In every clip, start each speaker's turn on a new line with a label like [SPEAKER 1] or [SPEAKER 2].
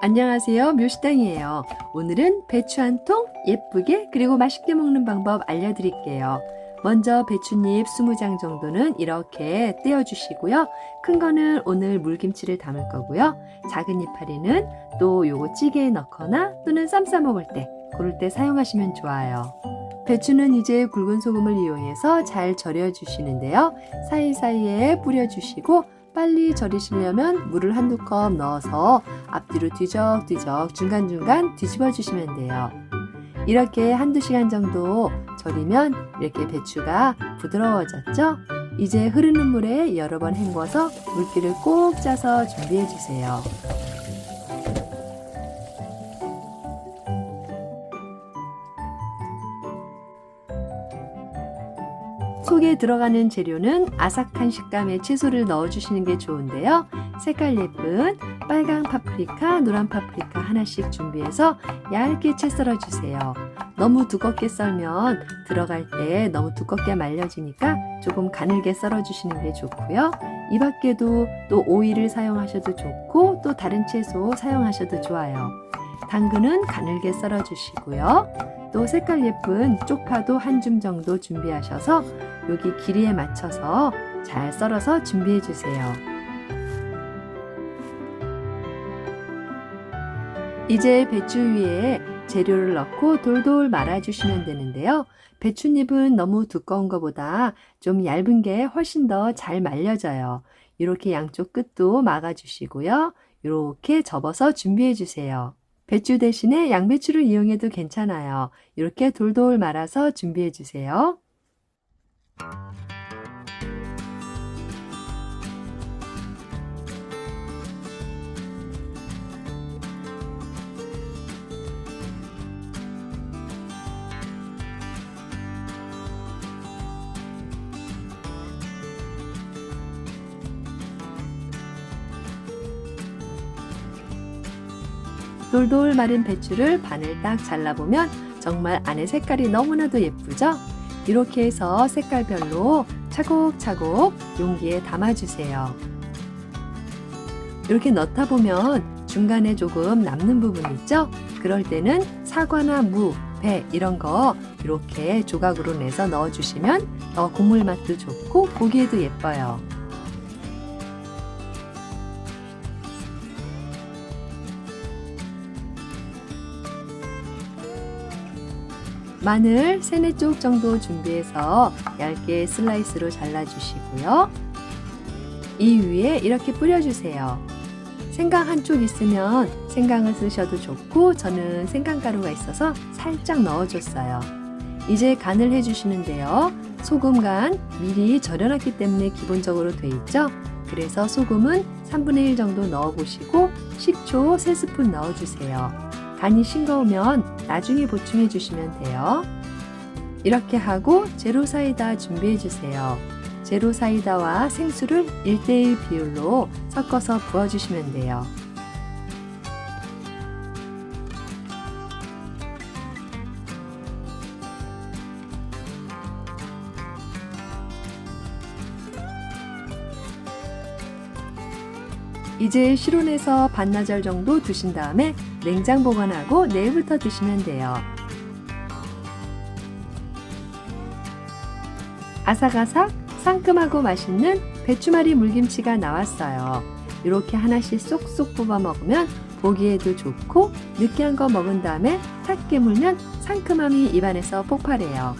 [SPEAKER 1] 안녕하세요. 묘시당이에요. 오늘은 배추 한 통 예쁘게 그리고 맛있게 먹는 방법 알려드릴게요. 먼저 배추잎 20장 정도는 이렇게 떼어주시고요. 큰 거는 오늘 물김치를 담을 거고요. 작은 이파리는 또 요거 찌개에 넣거나 또는 쌈 싸 먹을 때 고를 때 사용하시면 좋아요. 배추는 이제 굵은 소금을 이용해서 잘 절여주시는데요. 사이사이에 뿌려주시고 빨리 절이시려면 물을 한두 컵 넣어서 앞뒤로 뒤적뒤적 중간중간 뒤집어 주시면 돼요. 이렇게 한두 시간 정도 절이면 이렇게 배추가 부드러워졌죠? 이제 흐르는 물에 여러 번 헹궈서 물기를 꼭 짜서 준비해 주세요. 속에 들어가는 재료는 아삭한 식감의 채소를 넣어주시는 게 좋은데요. 색깔 예쁜 빨강 파프리카, 노란 파프리카 하나씩 준비해서 얇게 채 썰어주세요. 너무 두껍게 썰면 들어갈 때 너무 두껍게 말려지니까 조금 가늘게 썰어주시는 게 좋고요. 이 밖에도 또 오이를 사용하셔도 좋고 또 다른 채소 사용하셔도 좋아요. 당근은 가늘게 썰어주시고요. 또 색깔 예쁜 쪽파도 한 줌 정도 준비하셔서 여기 길이에 맞춰서 잘 썰어서 준비해 주세요. 이제 배추 위에 재료를 넣고 돌돌 말아주시면 되는데요. 배추잎은 너무 두꺼운 것보다 좀 얇은 게 훨씬 더 잘 말려져요. 이렇게 양쪽 끝도 막아주시고요. 이렇게 접어서 준비해 주세요. 배추 대신에 양배추를 이용해도 괜찮아요. 이렇게 돌돌 말아서 준비해 주세요. 돌돌 마른 배추를 반을 딱 잘라보면 정말 안에 색깔이 너무나도 예쁘죠? 이렇게 해서 색깔별로 차곡차곡 용기에 담아주세요. 이렇게 넣다 보면 중간에 조금 남는 부분 있죠? 그럴 때는 사과나 무, 배 이런 거 이렇게 조각으로 내서 넣어주시면 더 국물 맛도 좋고 보기에도 예뻐요. 마늘 3, 4쪽 정도 준비해서 얇게 슬라이스로 잘라주시고요. 이 위에 이렇게 뿌려주세요. 생강 한쪽 있으면 생강을 쓰셔도 좋고 저는 생강가루가 있어서 살짝 넣어줬어요. 이제 간을 해주시는데요. 소금 간 미리 절여놨기 때문에 기본적으로 돼 있죠. 그래서 소금은 3분의 1 정도 넣어보시고 식초 3스푼 넣어주세요. 간이 싱거우면 나중에 보충해 주시면 돼요. 이렇게 하고 제로 사이다 준비해 주세요. 제로 사이다와 생수를 1대1 비율로 섞어서 부어 주시면 돼요. 이제 실온에서 반나절 정도 두신 다음에 냉장 보관하고 내일부터 드시면 돼요. 아삭아삭 상큼하고 맛있는 배추말이 물김치가 나왔어요. 이렇게 하나씩 쏙쏙 뽑아 먹으면 보기에도 좋고 느끼한 거 먹은 다음에 탁 깨물면 상큼함이 입안에서 폭발해요.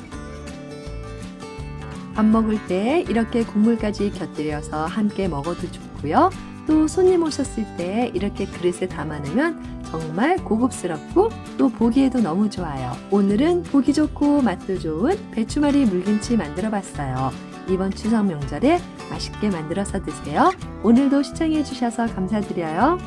[SPEAKER 1] 밥 먹을 때 이렇게 국물까지 곁들여서 함께 먹어도 좋고요. 또 손님 오셨을 때 이렇게 그릇에 담아놓으면 정말 고급스럽고 또 보기에도 너무 좋아요. 오늘은 보기 좋고 맛도 좋은 배추말이 물김치 만들어 봤어요. 이번 추석 명절에 맛있게 만들어서 드세요. 오늘도 시청해 주셔서 감사드려요.